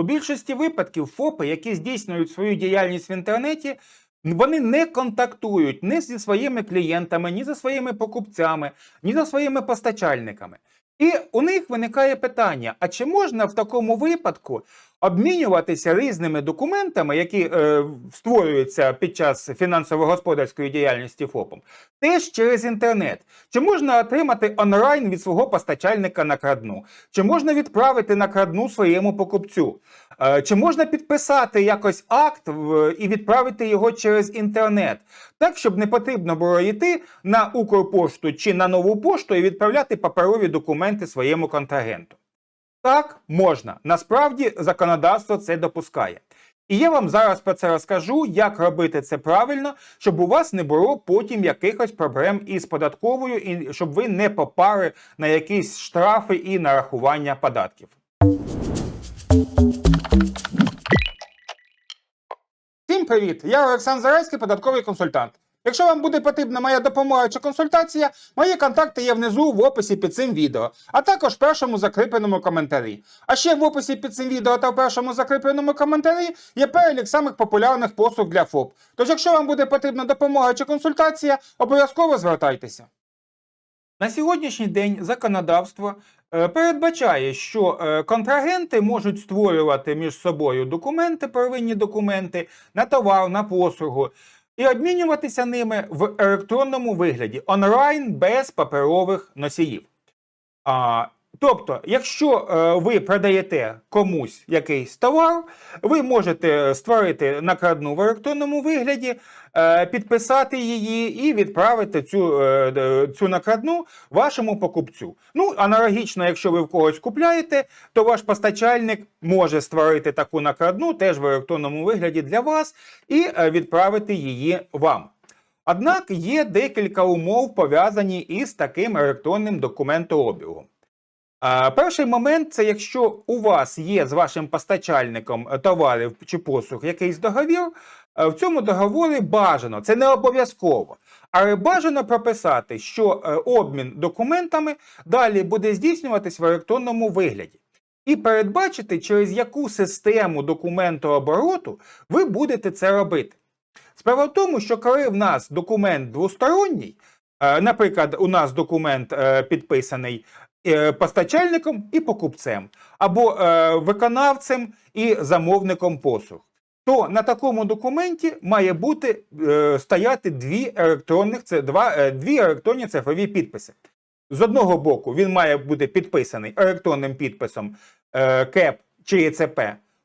У більшості випадків ФОПи, які здійснюють свою діяльність в інтернеті, вони не контактують ні зі своїми клієнтами, ні зі своїми покупцями, ні зі своїми постачальниками. І у них виникає питання: а чи можна в такому випадку обмінюватися різними документами, які е, створюються під час фінансово-господарської діяльності ФОПом, теж через інтернет? Чи можна отримати онлайн від свого постачальника накрадну? Чи можна відправити накрадну своєму покупцю? Е, Чи можна підписати якось акт і відправити його через інтернет, так щоб не потрібно було йти на Укрпошту чи на нову пошту і відправляти паперові документи своєму контрагенту? Так, можна. Насправді законодавство це допускає. І я вам зараз про це розкажу, як робити це правильно, щоб у вас не було потім якихось проблем із податковою, і щоб ви не попали на якісь штрафи і нарахування податків. Всім привіт! Я Олександр Зарецький, податковий консультант. Якщо вам буде потрібна моя допомога чи консультація, мої контакти є внизу в описі під цим відео, а також в першому закріпленому коментарі. А ще в описі під цим відео та в першому закріпленому коментарі є перелік самих популярних послуг для ФОП. Тож, якщо вам буде потрібна допомога чи консультація, обов'язково звертайтеся. На сьогоднішній день законодавство е, передбачає, що е, контрагенти можуть створювати між собою документи, первинні документи на товар, на послугу, і обмінюватися ними в електронному вигляді онлайн без паперових носіїв. А, тобто, якщо е, ви продаєте комусь якийсь товар, ви можете створити накладну в електронному вигляді, е, підписати її і відправити цю, е, цю накладну вашому покупцю. Ну, аналогічно, якщо ви в когось купляєте, то ваш постачальник може створити таку накладну теж в електронному вигляді для вас і відправити її вам. Однак є декілька умов пов'язані із таким електронним документообігом. Перший момент це якщо у вас є з вашим постачальником е, товарів чи послуг якийсь договір, е, в цьому договорі бажано, це не обов'язково, але бажано прописати, що е, обмін документами далі буде здійснюватись в електронному вигляді. І передбачити, через яку систему документообороту ви будете це робити. Справа в тому, що коли в нас документ двосторонній, наприклад, у нас документ підписаний постачальником і покупцем, або е, виконавцем і замовником послуг, то на такому документі має бути е, стояти дві електронних, це два, е, дві електронні цифрові підписи. З одного боку, він має бути підписаний електронним підписом е, КЕП чи ЄЦП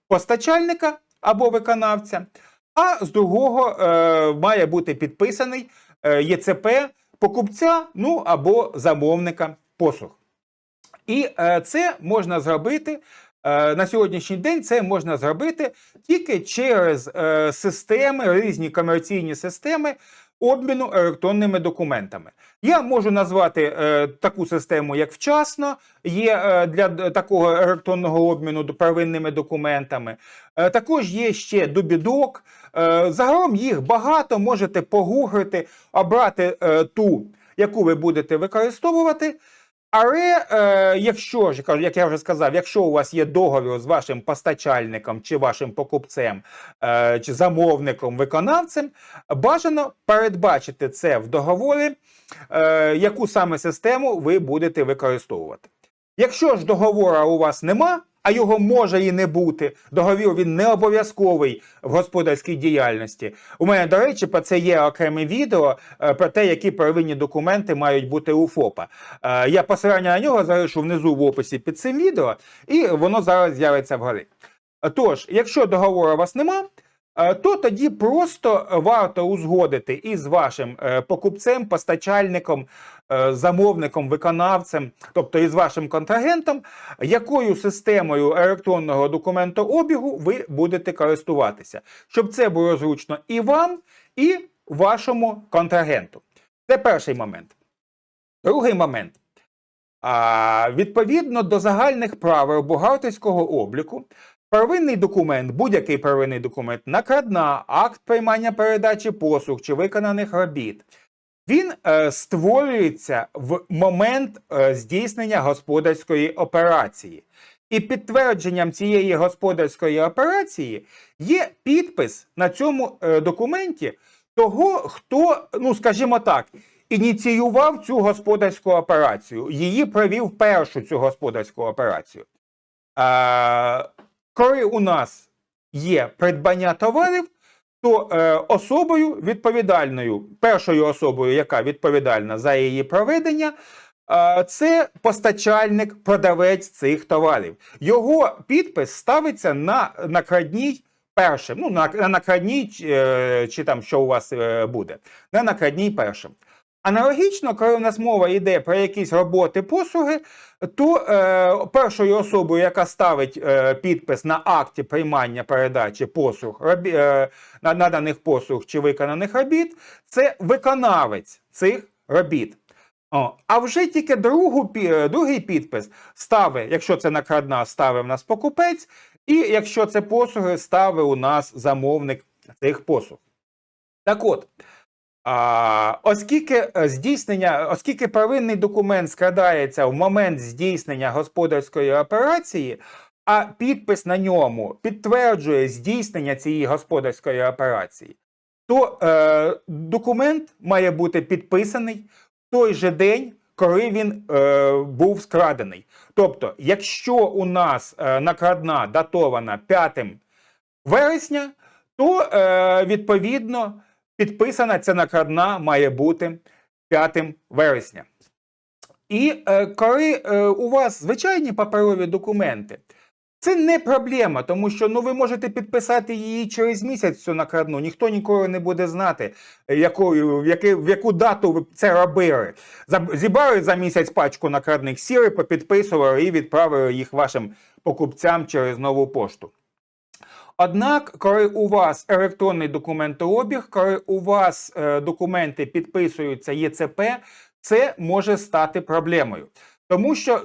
постачальника або виконавця, а з другого е, має бути підписаний е, ЄЦП покупця ну або замовника послуг. І е, це можна зробити е, на сьогоднішній день. Це можна зробити тільки через е, системи, різні комерційні системи обміну електронними документами. Я можу назвати е, таку систему, як вчасно, є е, для такого електронного обміну первинними документами. Е, також є ще Дубідок. Е, загалом їх багато, можете погуглити, обрати е, ту, яку ви будете використовувати. Але е, якщо ж як я вже сказав, якщо у вас є договір з вашим постачальником чи вашим покупцем е, чи замовником, виконавцем, бажано передбачити це в договорі, е, яку саме систему ви будете використовувати. Якщо ж договора у вас нема, а його може і не бути, договір він не обов'язковий в господарській діяльності. У мене, до речі, про це є окреме відео е, про те, які первинні документи мають бути у ФОПа. Е, Я посилання на нього залишу внизу в описі під цим відео, і воно зараз з'явиться вгорі. Тож, якщо договору у вас нема, е, то тоді просто варто узгодити із вашим е, покупцем, постачальником, е, замовником, виконавцем, тобто із вашим контрагентом, якою системою електронного документообігу ви будете користуватися, щоб це було зручно і вам, і вашому контрагенту. Це перший момент. Другий момент. А, відповідно до загальних правил бухгалтерського обліку, первинний документ, будь-який первинний документ, накладна, акт приймання передачі послуг чи виконаних робіт, він е, створюється в момент е, здійснення господарської операції. І підтвердженням цієї господарської операції є підпис на цьому е, документі того, хто, ну скажімо так, ініціював цю господарську операцію, її провів першу цю господарську операцію. Е, коли у нас є придбання товарів, то е, особою відповідальною, першою особою, яка відповідальна за її проведення, е, це постачальник, продавець цих товарів. Його підпис ставиться на накрадній першим. Ну, на, на накрадній, е, чи там що у вас е, буде, на накрадній першим. Аналогічно, коли у нас мова йде про якісь роботи послуги, то е, першою особою, яка ставить е, підпис на акті приймання передачі послуг, робі, е, наданих послуг чи виконаних робіт, це виконавець цих робіт. О, а вже тільки другу, е, другий підпис ставить, якщо це накрадна, ставить в нас покупець, і якщо це послуги, ставить у нас замовник цих послуг. Так от, а, оскільки е, здійснення, оскільки первинний документ складається в момент здійснення господарської операції, а підпис на ньому підтверджує здійснення цієї господарської операції, то е, документ має бути підписаний в той же день, коли він е, був скрадений. Тобто, якщо у нас е, накрадна датована 5 вересня, то е, відповідно підписана ця накрадна має бути 5 вересня. І е, коли е, у вас звичайні паперові документи, це не проблема, тому що ну, ви можете підписати її через місяць цю накрадну. Ніхто ніколи не буде знати, якою, в, яки, в яку дату ви це робили. Зібрали за місяць пачку накрадних сіри, попідписували і відправили їх вашим покупцям через нову пошту. Однак, коли у вас електронний документообіг, коли у вас е, документи підписуються ЄЦП, це може стати проблемою. Тому що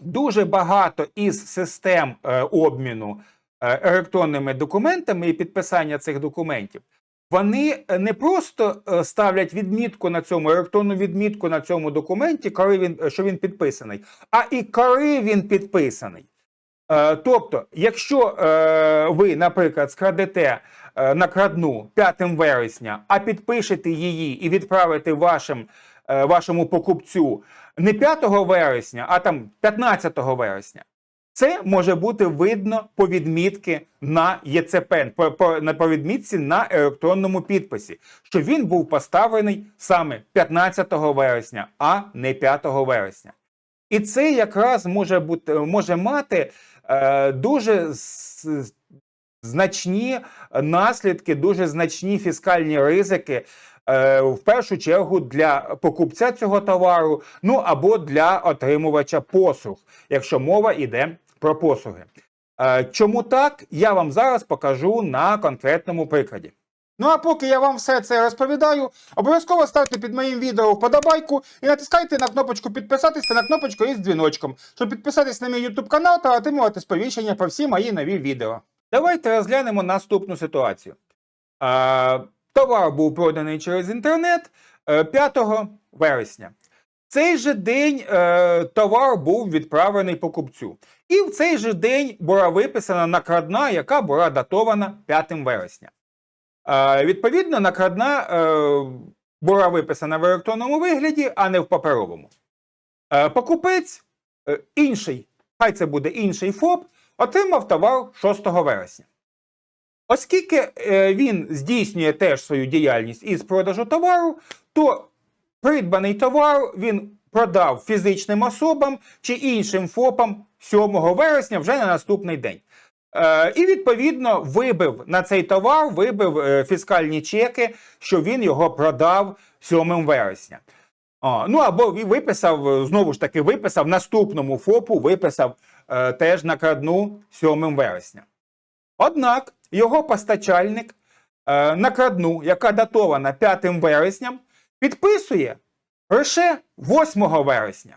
дуже багато із систем е, обміну е, електронними документами і підписання цих документів. Вони е, не просто е, ставлять відмітку на цьому електронну відмітку на цьому документі, коли він е, що він підписаний, а і коли він підписаний. Е, Тобто, якщо е, ви, наприклад, скрадете е, накрадну 5 вересня, а підпишете її і відправите вашим, вашому покупцю не 5 вересня, а там 15 вересня, це може бути видно по відмітки на ЄЦП, по, по, по відмітці на електронному підписі, що він був поставлений саме 15 вересня, а не 5 вересня. І це якраз може бути може мати е, дуже значні наслідки, дуже значні фіскальні ризики. е, В першу чергу для покупця цього товару, ну або для отримувача послуг, якщо мова йде про послуги. Е, Чому так, я вам зараз покажу на конкретному прикладі. Ну а поки я вам все це розповідаю, обов'язково ставте під моїм відео вподобайку і натискайте на кнопочку підписатися на кнопочку із дзвіночком, щоб підписатись на мій YouTube канал та отримувати сповіщення про всі мої нові відео. Давайте розглянемо наступну ситуацію. А, товар був проданий через інтернет е, 5 вересня. В цей же день е, товар був відправлений покупцю. І в цей же день була виписана накрадна, яка була датована 5 вересня. Відповідно, накрадна е, була виписана в електронному вигляді, а не в паперовому. Е, покупець е, інший, хай це буде інший ФОП, отримав товар 6 вересня. Оскільки він здійснює теж свою діяльність із продажу товару, то придбаний товар він продав фізичним особам чи іншим ФОПам 7 вересня вже на наступний день. Е, і відповідно вибив на цей товар, вибив е, фіскальні чеки, що він його продав 7 вересня. Ну або виписав, е, знову ж таки, виписав наступному ФОПу, виписав е, теж накрадну 7 вересня. Однак його постачальник е, накрадну, яка датована 5 вересням, підписує лише 8 вересня.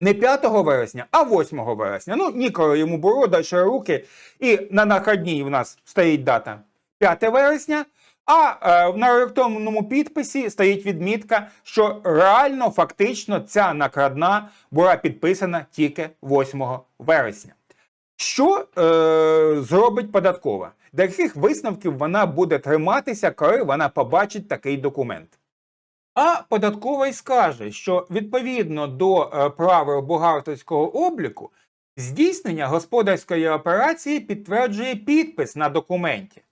Не 5 вересня, а 8 вересня. Ну, ніколи йому було далі руки. І на накладній в нас стоїть дата 5 вересня, А е, на електронному підписі стоїть відмітка, що реально фактично ця накрадна була підписана тільки 8 вересня. Що е, зробить податкова? До яких висновків вона буде триматися, коли вона побачить такий документ? А податкова й скаже, що відповідно до е, правил бухгалтерського обліку здійснення господарської операції підтверджує підпис на документі.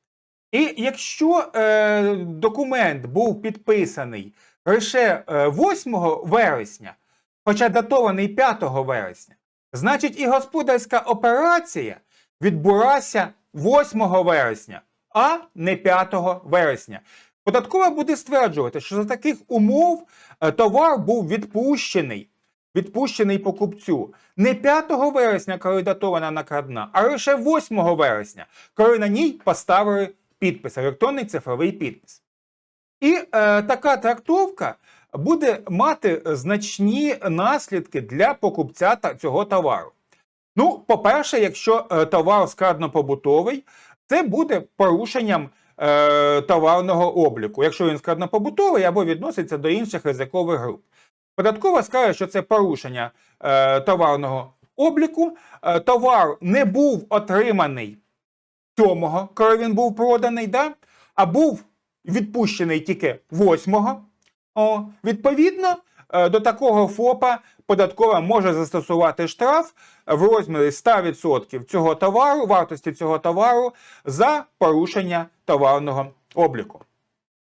І якщо е, документ був підписаний лише е, 8 вересня, хоча датований 5 вересня, значить і господарська операція відбулася 8 вересня, а не 5 вересня. Податкова буде стверджувати, що за таких умов е, товар був відпущений, відпущений покупцю не 5 вересня, коли датована накрадна, а лише 8 вересня, коли на ній поставили підпис, електронний цифровий підпис. І е, така трактовка буде мати значні наслідки для покупця та цього товару. Ну, по-перше, якщо е, товар складно-побутовий, це буде порушенням е, товарного обліку, якщо він складно-побутовий або відноситься до інших ризикових груп. Податкова скаже, що це порушення е, товарного обліку. Е, товар не був отриманий 7-го, коли він був проданий, да? а був відпущений тільки 8-го. О, відповідно, до такого ФОПа податкова може застосувати штраф в розмірі 100% цього товару, вартості цього товару за порушення товарного обліку.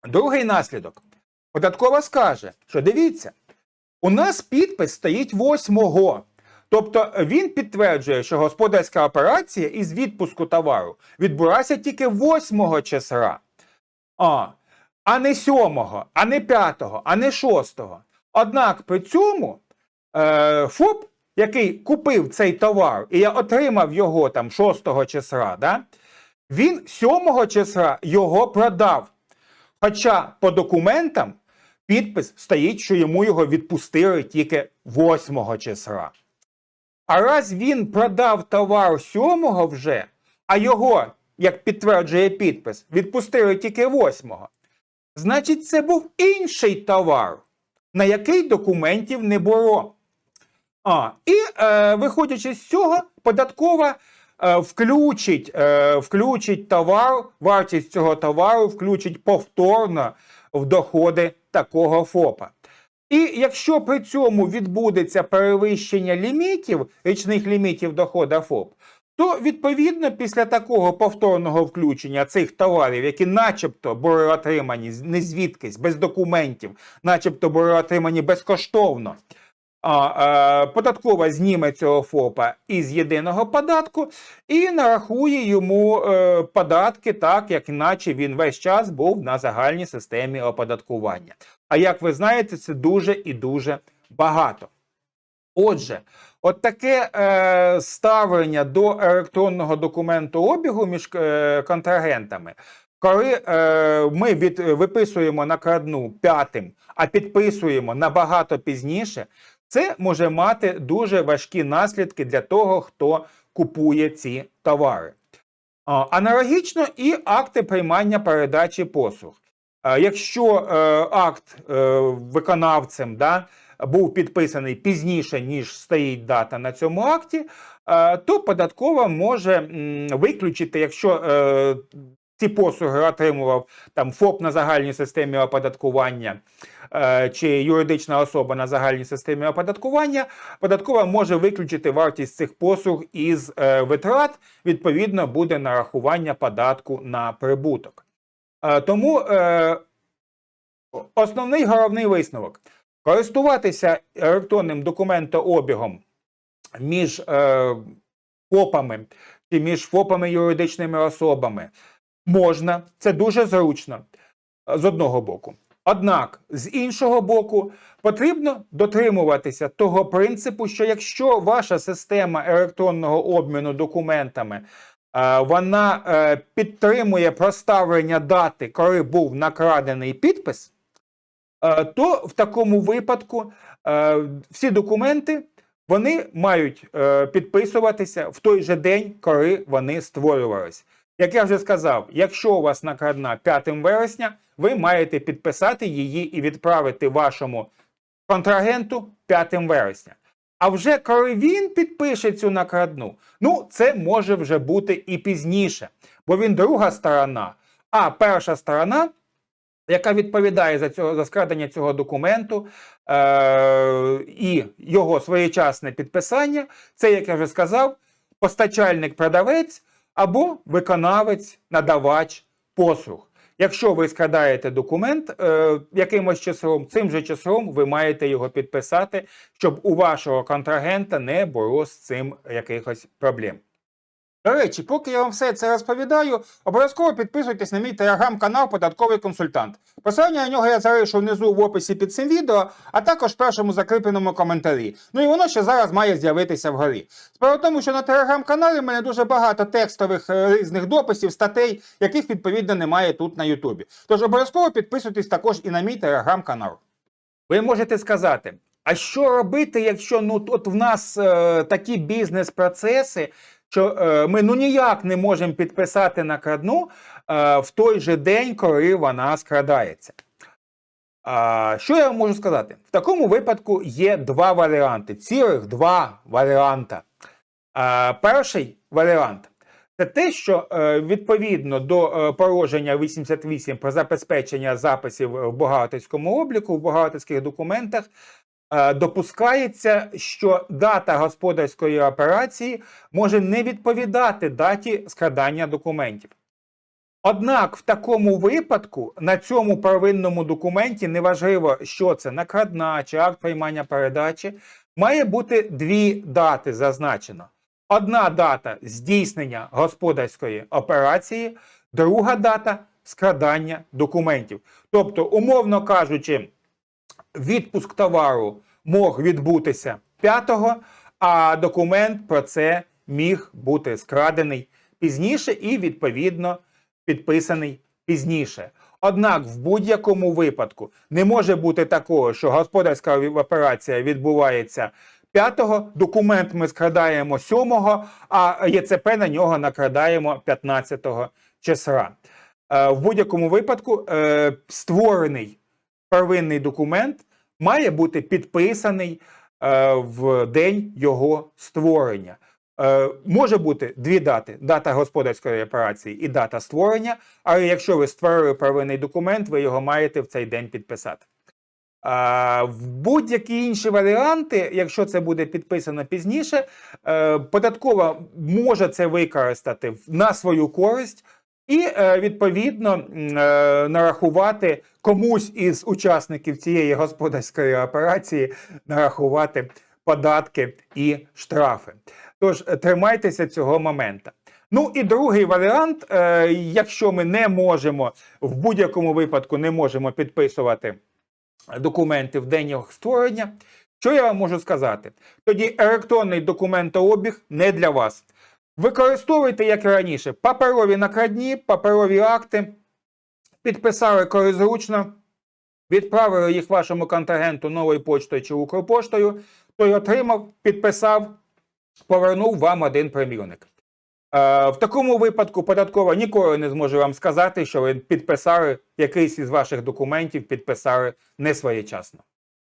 Другий наслідок. Податкова скаже, що дивіться, у нас підпис стоїть 8-го. Тобто він підтверджує, що господарська операція із відпуску товару відбулася тільки 8 числа, а, а не 7, а не 5, а не 6. Однак при цьому е, ФОП, який купив цей товар і я отримав його там 6 числа, да, він 7 числа його продав. Хоча по документам підпис стоїть, що йому його відпустили тільки 8 числа. А раз він продав товар 7-го вже, а його, як підтверджує підпис, відпустили тільки 8-го, значить, це був інший товар, на який документів не було. А, і е, виходячи з цього, податкова е, включить, е, включить товар, вартість цього товару включить повторно в доходи такого ФОПа. І якщо при цьому відбудеться перевищення лімітів, річних лімітів доходу ФОП, то відповідно після такого повторного включення цих товарів, які начебто були отримані не звідкись, без документів, начебто були отримані безкоштовно, а, податкова зніме цього ФОПа із єдиного податку і нарахує йому е, податки так, як іначе він весь час був на загальній системі оподаткування. А як ви знаєте, це дуже і дуже багато. Отже, от таке е, ставлення до електронного документу обігу між е, контрагентами, коли е, ми від, виписуємо накладну п'ятим, а підписуємо набагато пізніше, це може мати дуже важкі наслідки для того, хто купує ці товари. Аналогічно і акти приймання передачі послуг. Якщо е, акт е, виконавцем да, був підписаний пізніше, ніж стоїть дата на цьому акті, е, то податкова може виключити, якщо е, ці послуги отримував там ФОП на загальній системі оподаткування е, чи юридична особа на загальній системі оподаткування, податкова може виключити вартість цих послуг із витрат, відповідно, буде нарахування податку на прибуток. Тому основний головний висновок: користуватися електронним документообігом між е, ФОПами чи між ФОПами юридичними особами можна, це дуже зручно е, з одного боку. Однак, з іншого боку, потрібно дотримуватися того принципу, що якщо ваша система електронного обміну документами е, вона е, підтримує проставлення дати, коли був накрадений підпис, то в такому випадку е, всі документи вони мають е, підписуватися в той же день, коли вони створювалися. Як я вже сказав, якщо у вас накладна 5 вересня, ви маєте підписати її і відправити вашому контрагенту 5 вересня. А вже коли він підпише цю накладну, ну це може вже бути і пізніше, бо він друга сторона. А перша сторона, яка відповідає за цього за скрадення цього документу е- і його своєчасне підписання, це, як я вже сказав, постачальник-продавець або виконавець-надавач послуг. Якщо ви складаєте документ е, якимось числом, цим же числом ви маєте його підписати, щоб у вашого контрагента не було з цим якихось проблем. До речі, поки я вам все це розповідаю, обов'язково підписуйтесь на мій телеграм-канал Податковий консультант. Посилання на нього я залишу внизу в описі під цим відео, а також в першому закріпленому коментарі. Ну і воно ще зараз має з'явитися вгорі. Справа в тому, що на телеграм-каналі в мене дуже багато текстових е, різних дописів, статей, яких відповідно немає тут на Ютубі. Тож обов'язково підписуйтесь також і на мій телеграм-канал. Ви можете сказати, а що робити, якщо ну от в нас е, такі бізнес-процеси, що е, ми ну ніяк не можемо підписати накладну е, в той же день, коли вона скрадається. А, що я вам можу сказати? В такому випадку є два варіанти, цілих два варіанта. А, перший варіант це те, що е, відповідно до положення 88 про забезпечення записів в бухгалтерському обліку, в бухгалтерських документах, допускається, що дата господарської операції може не відповідати даті складання документів. Однак в такому випадку на цьому первинному документі неважливо, що це накладна чи акт приймання передачі, має бути дві дати зазначено. Одна дата здійснення господарської операції, друга дата складання документів. Тобто, умовно кажучи, відпуск товару мог відбутися 5-го, а документ про це міг бути скрадений пізніше і, відповідно, підписаний пізніше. Однак в будь-якому випадку не може бути такого, що господарська операція відбувається 5-го, документ ми скрадаємо 7-го, а ЄЦП на нього накрадаємо 15-го числа. Е, В будь-якому випадку е, створений первинний документ має бути підписаний е, в день його створення. Е, Може бути дві дати: дата господарської операції і дата створення. Але якщо ви створили первинний документ, ви його маєте в цей день підписати. А, в будь-які інші варіанти, якщо це буде підписано пізніше, е, податкова може це використати на свою користь і е, відповідно е, нарахувати комусь із учасників цієї господарської операції нарахувати податки і штрафи. Тож е, тримайтеся цього моменту. Ну і другий варіант, якщо ми не можемо в будь-якому випадку не можемо підписувати документи в день його створення, що я вам можу сказати? Тоді електронний документообіг не для вас. Використовуйте, як і раніше, паперові накладні, паперові акти, підписали коли зручно, відправили їх вашому контрагенту новою почтою чи Укрпоштою, той отримав, підписав, повернув вам один примірник. Е, В такому випадку податкова ніколи не зможе вам сказати, що ви підписали якийсь із ваших документів, підписали не своєчасно.